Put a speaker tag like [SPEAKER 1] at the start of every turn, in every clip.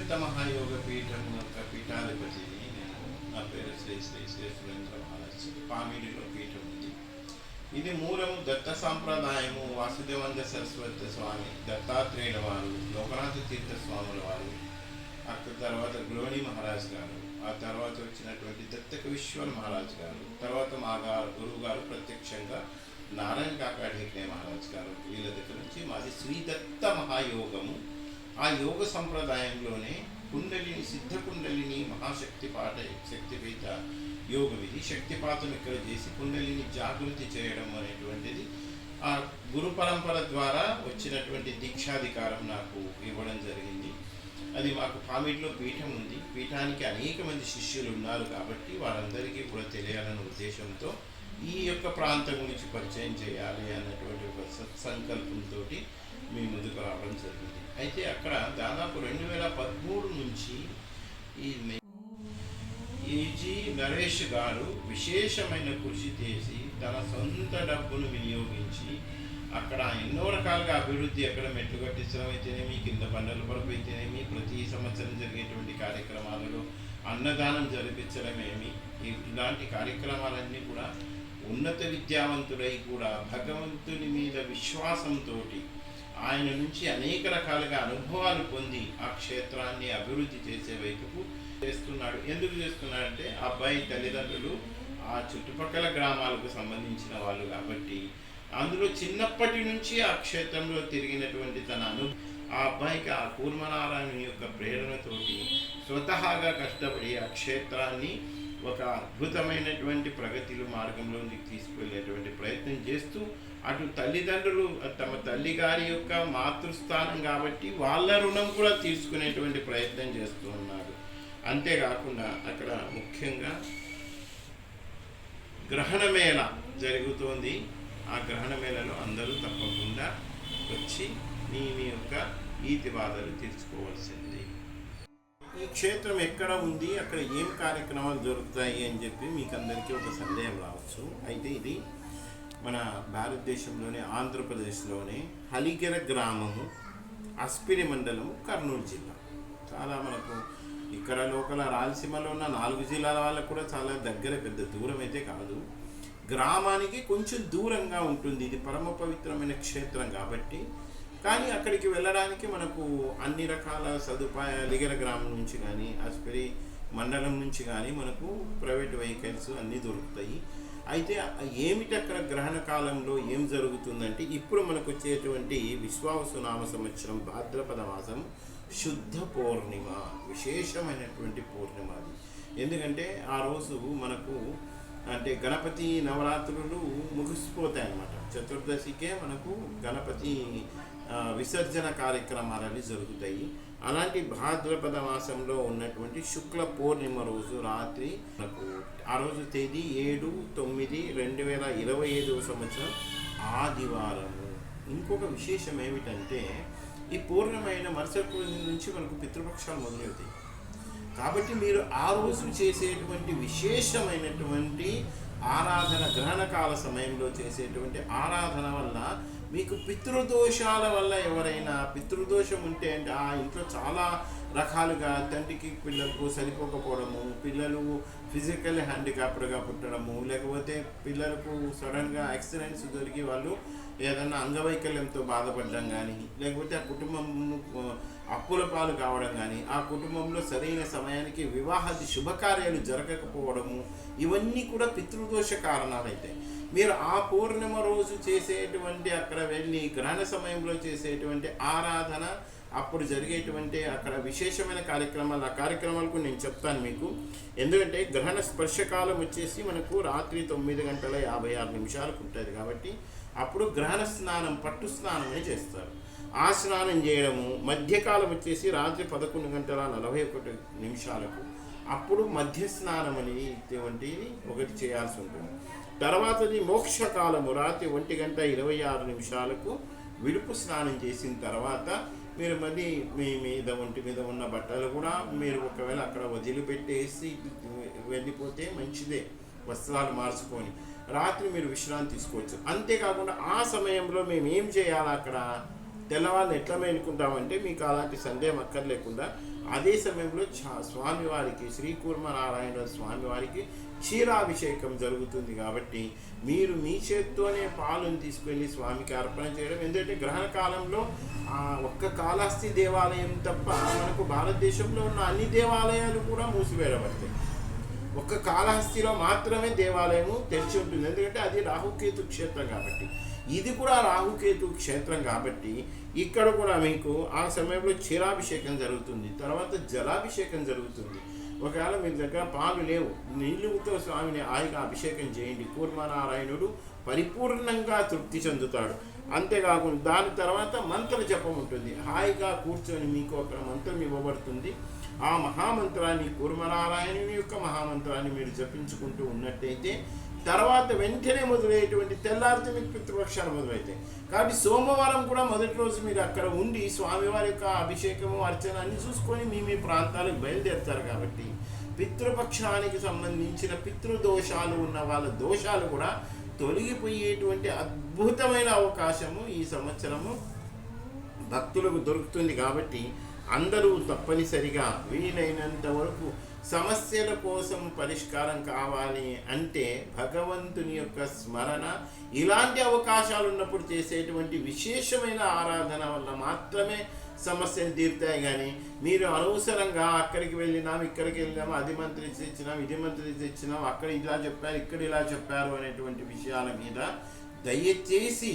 [SPEAKER 1] శ్రీదత్త మహాయోగ పీఠం యొక్క పీఠాధిపతిని నేను. నా పేరు శ్రీ శ్రీ శ్రీ సురేంద్ర మహారాజ్. పామిడిలో పీఠం ఉంది. ఇది మూలము దత్త సాంప్రదాయము. వాసుదేవంద సరస్వతి స్వామి దత్తాత్రేయుల వారు లోకనాథ తీర్థ స్వాముల వారు అక్కడ తర్వాత గ్రోణి మహారాజ్ గారు ఆ తర్వాత వచ్చినటువంటి దత్తక విశ్వన్ మహారాజ్ గారు తర్వాత మా గారు గురువు గారు ప్రత్యక్షంగా నారాయణ కాకాఢేకే మహారాజ్ గారు. వీళ్ళ దగ్గర నుంచి మాది శ్రీ దత్త మహాయోగము. ఆ యోగ సంప్రదాయంలోనే కుండలిని సిద్ధ కుండలిని మహాశక్తిపాట శక్తిపీత యోగ విధి శక్తిపాతం ఇక్కడ చేసి కుండలిని జాగృతి చేయడం అనేటువంటిది ఆ గురు పరంపర ద్వారా వచ్చినటువంటి దీక్షాధికారం నాకు ఇవ్వడం జరిగింది. అది మాకు పామిట్లో పీఠం ఉంది. పీఠానికి అనేక మంది శిష్యులు ఉన్నారు కాబట్టి వారందరికీ కూడా తెలియాలన్న ఉద్దేశంతో ఈ యొక్క ప్రాంతం గురించి పరిచయం చేయాలి అన్నటువంటి ఒక సత్సంకల్పంతో మీ ముందుకు రావడం జరిగింది. అయితే అక్కడ దాదాపు రెండు వేల పదమూడు నుంచి ఈ ఈజీ నరేష్ గారు విశేషమైన కృషి చేసి తన సొంత డబ్బును వినియోగించి అక్కడ ఎన్నో రకాలుగా అభివృద్ధి ఎక్కడ మెట్లు కట్టించడం అయితేనేమి కింద బండల పరుపు అయితేనేమి ప్రతి సంవత్సరం జరిగేటువంటి కార్యక్రమాలలో అన్నదానం జరిపించడమేమి ఇలాంటి కార్యక్రమాలన్నీ కూడా ఉన్నత విద్యావంతుడై కూడా భగవంతుని మీద విశ్వాసంతో ఆయన నుంచి అనేక రకాలుగా అనుభవాలు పొంది ఆ క్షేత్రాన్ని అభివృద్ధి చేసే వైపుకు చేస్తున్నాడు. ఎందుకు చేస్తున్నాడంటే ఆ అబ్బాయి తల్లిదండ్రులు ఆ చుట్టుపక్కల గ్రామాలకు సంబంధించిన వాళ్ళు కాబట్టి అందులో చిన్నప్పటి నుంచి ఆ క్షేత్రంలో తిరిగినటువంటి తన అను ఆ అబ్బాయికి ఆ కూర్మనారాయణ యొక్క ప్రేరణతోటి స్వతహాగా కష్టపడి ఆ క్షేత్రాన్ని ఒక అద్భుతమైనటువంటి ప్రగతిలో మార్గంలోకి తీసుకువెళ్ళేటువంటి ప్రయత్నం చేస్తూ అటు తల్లిదండ్రులు తమ తల్లి గారి యొక్క మాతృస్థానం కాబట్టి వాళ్ళ రుణం కూడా తీసుకునేటువంటి ప్రయత్నం చేస్తూ ఉన్నారు. అంతేకాకుండా అక్కడ ముఖ్యంగా గ్రహణ మేళ జరుగుతోంది. ఆ గ్రహణ మేళలో అందరూ తప్పకుండా వచ్చి మీ యొక్క ఈతి బాధలు తీర్చుకోవాల్సింది. ఈ క్షేత్రం ఎక్కడ ఉంది? అక్కడ ఏం కార్యక్రమాలు జరుగుతాయి అని చెప్పి మీకు అందరికీ ఒక సందేహం రావచ్చు. అయితే ఇది మన భారతదేశంలోనే ఆంధ్రప్రదేశ్లోనే హలిగెర గ్రామము అస్పిరి మండలము కర్నూలు జిల్లా. చాలా మనకు ఇక్కడ లోకల రాయలసీమలో ఉన్న నాలుగు జిల్లాల వాళ్ళకు కూడా చాలా దగ్గర పెద్ద దూరం అయితే కాదు. గ్రామానికి కొంచెం దూరంగా ఉంటుంది. ఇది పరమ పవిత్రమైన క్షేత్రం కాబట్టి కానీ అక్కడికి వెళ్ళడానికి మనకు అన్ని రకాల సదుపాయాలు లిగర గ్రామం నుంచి కానీ అస్పిరి మండలం నుంచి కానీ మనకు ప్రైవేట్ వెహికల్స్ అన్నీ దొరుకుతాయి. అయితే ఏమిటి అక్కడ గ్రహణ కాలంలో ఏం జరుగుతుందంటే ఇప్పుడు మనకు వచ్చేటువంటి విశ్వావసు నామ సంవత్సరం భాద్రపద మాసం శుద్ధ పౌర్ణిమ విశేషమైనటువంటి పౌర్ణిమ అది. ఎందుకంటే ఆ రోజు మనకు అంటే గణపతి నవరాత్రులు ముగిసిపోతాయి అన్నమాట చతుర్దశికే మనకు గణపతి విసర్జన విసర్జన అవి జరుగుతాయి. అలాంటి భాద్రపద మాసంలో ఉన్నటువంటి శుక్ల పౌర్ణిమ రోజు రాత్రి మనకు ఆ రోజు తేదీ ఏడు తొమ్మిది రెండు వేల ఇరవై ఐదవ సంవత్సరం ఆదివారము. ఇంకొక విశేషం ఏమిటంటే ఈ పూర్ణమైన మరుసటి రోజు నుంచి మనకు పితృపక్షాలు మొదలవుతాయి. కాబట్టి మీరు ఆ రోజు చేసేటువంటి విశేషమైనటువంటి ఆరాధన గ్రహణకాల సమయంలో చేసేటువంటి ఆరాధన వల్ల మీకు పితృదోషాల వల్ల ఎవరైనా పితృదోషం ఉంటే అంటే ఆ ఇంట్లో చాలా రకాలుగా తండ్రికి పిల్లలకు సరిపోకపోవడము పిల్లలు ఫిజికల్ హ్యాండిక్యాప్డ్గా పుట్టడము లేకపోతే పిల్లలకు సడన్గా యాక్సిడెంట్స్ దొరికి వాళ్ళు ఏదన్నా అంగవైకల్యంతో బాధపడడం కానీ లేకపోతే ఆ కుటుంబం అప్పుల పాలు కావడం కానీ ఆ కుటుంబంలో సరైన సమయానికి వివాహాది శుభకార్యాలు జరగకపోవడము ఇవన్నీ కూడా పితృదోష కారణాలైతే. మీరు ఆ పూర్ణిమ రోజు చేసేటువంటి అక్కడ వెళ్ళి గ్రహణ సమయంలో చేసేటువంటి ఆరాధన అప్పుడు జరిగేటువంటి అక్కడ విశేషమైన కార్యక్రమాలు ఆ కార్యక్రమాలకు నేను చెప్తాను మీకు. ఎందుకంటే గ్రహణ స్పర్శకాలం వచ్చేసి మనకు రాత్రి తొమ్మిది గంటల యాభై ఆరు నిమిషాలకు ఉంటుంది కాబట్టి అప్పుడు గ్రహణ స్నానం పట్టు స్నానం అని చేస్తారు. ఆ స్నానం చేయడము మధ్యకాలం వచ్చేసి రాత్రి పదకొండు గంటల నలభై ఒకటి నిమిషాలకు అప్పుడు మధ్య స్నానం అనేటువంటిది ఒకటి చేయాల్సి ఉంటుంది. తర్వాతది మోక్షకాలము రాత్రి ఒంటి గంట ఇరవై ఆరు నిమిషాలకు విడుపు స్నానం చేసిన తర్వాత మీరు మళ్ళీ మీ మీద ఒంటి మీద ఉన్న బట్టలు కూడా మీరు ఒకవేళ అక్కడ వదిలిపెట్టేసి వెళ్ళిపోతే మంచిదే వస్త్రాలు మార్చుకొని. రాత్రి మీరు విశ్రాంతి తీసుకోవచ్చు. అంతేకాకుండా ఆ సమయంలో మేము ఏం చేయాలి అక్కడ? తెల్లవాళ్ళు ఎట్లా మేలుకుంటామంటే మీకు అలాంటి సందేహం అక్కర్లేకుండా అదే సమయంలో చా- స్వామివారికి శ్రీకూర్మనారాయణ స్వామివారికి క్షీరాభిషేకం జరుగుతుంది కాబట్టి మీరు మీ చేత్తోనే పాలను తీసుకెళ్ళి స్వామికి అర్పణ చేయడం. ఎందుకంటే గ్రహణ కాలంలో ఆ ఒక్క కాళహస్తి దేవాలయం తప్ప మనకు భారతదేశంలో ఉన్న అన్ని దేవాలయాలు కూడా మూసివేయబడతాయి. ఒక్క కాళహస్తిలో మాత్రమే దేవాలయము తెరిచి ఉంటుంది. ఎందుకంటే అది రాహుకేతు క్షేత్రం కాబట్టి. ఇది కూడా రాహుకేతు క్షేత్రం కాబట్టి ఇక్కడ కూడా మీకు ఆ సమయంలో క్షీరాభిషేకం జరుగుతుంది తర్వాత జలాభిషేకం జరుగుతుంది. ఒకవేళ మీ దగ్గర పాలు లేవు నీళ్ళుతో స్వామిని హాయిగా అభిషేకం చేయండి. కూర్మనారాయణుడు పరిపూర్ణంగా తృప్తి చెందుతాడు. అంతేకాకుండా దాని తర్వాత మంత్ర జపం ఉంటుంది. హాయిగా కూర్చొని మీకు ఒక మంత్రం ఇవ్వబడుతుంది. ఆ మహామంత్రాన్ని కూర్మనారాయణుని యొక్క మహామంత్రాన్ని మీరు జపించుకుంటూ ఉన్నట్టయితే తర్వాత వెంటనే మొదలయ్యేటువంటి తెల్లారితే మీకు పితృపక్షాలు మొదలవుతాయి. కాబట్టి సోమవారం కూడా మొదటి రోజు మీరు అక్కడ ఉండి స్వామివారి యొక్క అభిషేకము అర్చన అన్ని చూసుకొని మీ మీ ప్రాంతాలకు బయలుదేరుతారు కాబట్టి పితృపక్షానికి సంబంధించిన పితృదోషాలు ఉన్న వాళ్ళ దోషాలు కూడా తొలగిపోయేటువంటి అద్భుతమైన అవకాశము ఈ సంవత్సరము భక్తులకు దొరుకుతుంది కాబట్టి అందరూ తప్పనిసరిగా వీలైనంత వరకు సమస్యల కోసం పరిష్కారం కావాలి అంటే భగవంతుని యొక్క స్మరణ ఇలాంటి అవకాశాలు ఉన్నప్పుడు చేసేటువంటి విశేషమైన ఆరాధన వల్ల మాత్రమే సమస్యలు తీరుతాయి. కానీ మీరు అనవసరంగా అక్కడికి వెళ్ళినాం ఇక్కడికి వెళ్ళినాం అది మంత్రి తెచ్చినాం ఇది మంత్రి తెచ్చినాం అక్కడ ఇలా చెప్పారు ఇక్కడ ఇలా చెప్పారు అనేటువంటి విషయాల మీద దయచేసి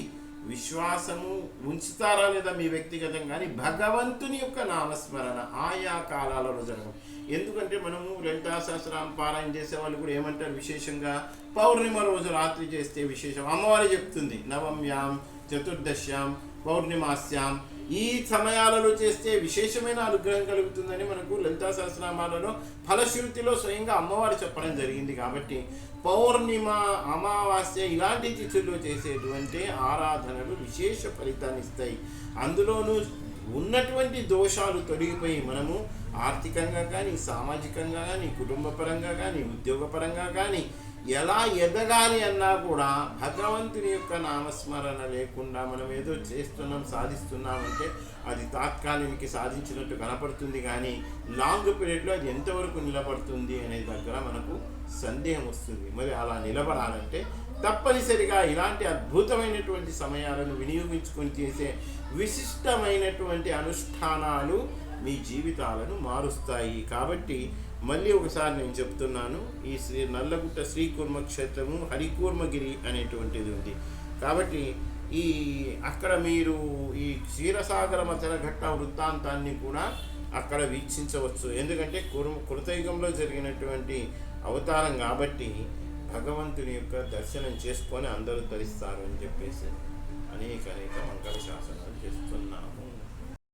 [SPEAKER 1] విశ్వాసము ఉంచుతారా లేదా మీ వ్యక్తిగతం కానీ భగవంతుని యొక్క నామస్మరణ ఆయా కాలాలలో జరగం ఎందుకంటే మనము లలితా సహస్రాం పారాయణ చేసే వాళ్ళు కూడా ఏమంటారు విశేషంగా? పౌర్ణిమ రోజు రాత్రి చేస్తే విశేషం. అమ్మవారి చెప్తుంది నవమ్యాం చతుర్దశ్యాం పౌర్ణిమాస్యాం. ఈ సమయాలలో చేస్తే విశేషమైన అనుగ్రహం కలుగుతుందని మనకు లలితా సహస్రనామాలలో ఫలశ్రుతిలో స్వయంగా అమ్మవారు చెప్పడం జరిగింది కాబట్టి పౌర్ణిమ అమావాస్య ఇలాంటి తిథుల్లో చేసేటువంటి ఆరాధనలు విశేష ఫలితాన్ని ఇస్తాయి. అందులోనూ ఉన్నటువంటి దోషాలు తొలగిపోయి మనము ఆర్థికంగా కానీ సామాజికంగా కానీ కుటుంబపరంగా కానీ ఉద్యోగపరంగా కానీ ఎలా ఎదగాలి అన్నా కూడా భగవంతుని యొక్క నామస్మరణ లేకుండా మనం ఏదో చేస్తున్నాం సాధిస్తున్నామంటే అది తాత్కాలిక సాధించినట్టు కనపడుతుంది కానీ లాంగ్ పీరియడ్లో అది ఎంతవరకు నిలబడుతుంది అనే దగ్గర మనకు సందేహం వస్తుంది. మరి అలా నిలబడాలంటే తప్పనిసరిగా ఇలాంటి అద్భుతమైనటువంటి సమయాలను వినియోగించుకొని చేసే విశిష్టమైనటువంటి అనుష్ఠానాలు మీ జీవితాలను మారుస్తాయి. కాబట్టి మళ్ళీ ఒకసారి నేను చెప్తున్నాను ఈ శ్రీ నల్లగుట్ట శ్రీకూర్మ క్షేత్రము హరికూర్మగిరి అనేటువంటిది ఉంది. కాబట్టి ఈ అక్కడ మీరు ఈ క్షీరసాగర మచన ఘట్ట వృత్తాంతాన్ని కూడా అక్కడ వీక్షించవచ్చు. ఎందుకంటే కురు కృతయుగంలో జరిగినటువంటి అవతారం కాబట్టి భగవంతుని యొక్క దర్శనం చేసుకొని అందరూ తరిస్తారు అని చెప్పేసి అనేక అనేక మంగళ శాసనాలు చేస్తున్నాము.